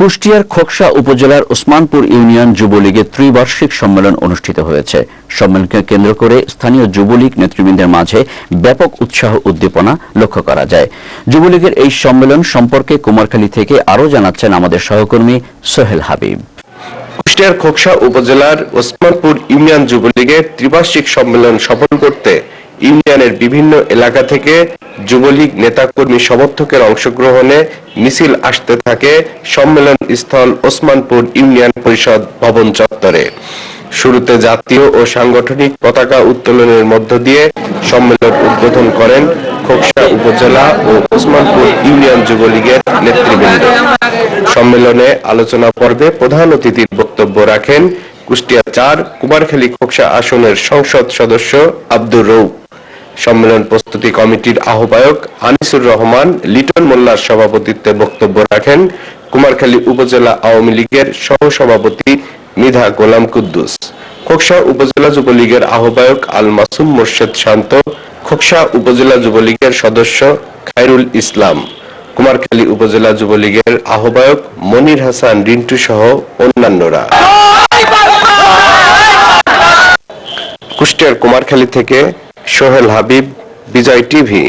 কুষ্টিয়ার খোকসা উপজেলার ওসমানপুর ইউনিয়ন যুবলীগের ত্রিবার্ষিক সম্মেলন অনুষ্ঠিত হয়েছে। সম্মেলনকে কেন্দ্র করে স্থানীয় যুবলীগ নেতৃবৃন্দের মাঝে ব্যাপক উৎসাহ উদ্দীপনা লক্ষ্য করা যায়। যুবলীগের এই সম্মেলন সম্পর্কে কুমারখালী থেকে আরও জানাচ্ছেন আমাদের সহকর্মী সোহেল হাবিব। কুষ্টিয়ার খোকসা উপজেলার ওসমানপুর ইউনিয়ন যুবলীগের ত্রিবার্ষিক সম্মেলন সফল করতে ইউনিয়নের বিভিন্ন এলাকা থেকে যুবলীগ নেতাকর্মী সমর্থকের অংশগ্রহণে মিছিল আসতে থাকে সম্মেলন স্থল ওসমানপুর ইউনিয়ন পরিষদ ভবন চত্বরে। শুরুতে জাতীয় ও সাংগঠনিক পতাকা উত্তোলনের মধ্য দিয়ে সম্মেলন উদ্বোধন করেন খোকসা উপজেলা ও ওসমানপুর ইউনিয়ন যুবলীগের নেতৃবৃন্দ। সম্মেলনে আলোচনা পর্বে প্রধান অতিথির বক্তব্য রাখেন কুষ্টিয়া চার, কুমারখালী খোকসা আসনের সংসদ সদস্য আব্দুর রৌফ সম্মেলন প্রস্তুতি কমিটির আহ্বায়ক আনিসুর রহমান, লিটন মোল্লার সভাপতিত্বে বক্তব্য রাখেন কুমারখালী উপজেলা আওয়ামী লীগের সহসভাপতি মিধা গোলাম কুদ্দুস। খোকসা উপজেলা যুবলীগের আহ্বায়ক আল মাসুম মোর্শেদ শান্ত, খোকসা উপজেলা যুবলীগের সদস্য খায়রুল ইসলাম। কুমারখালী উপজেলা যুবলীগের আহ্বায়ক মনির হাসান রিন্টু সহ অন্যান্যরা। কুষ্টিয়ার কুমারখালী থেকে সোহেল হাবিব বিজয় টিভি।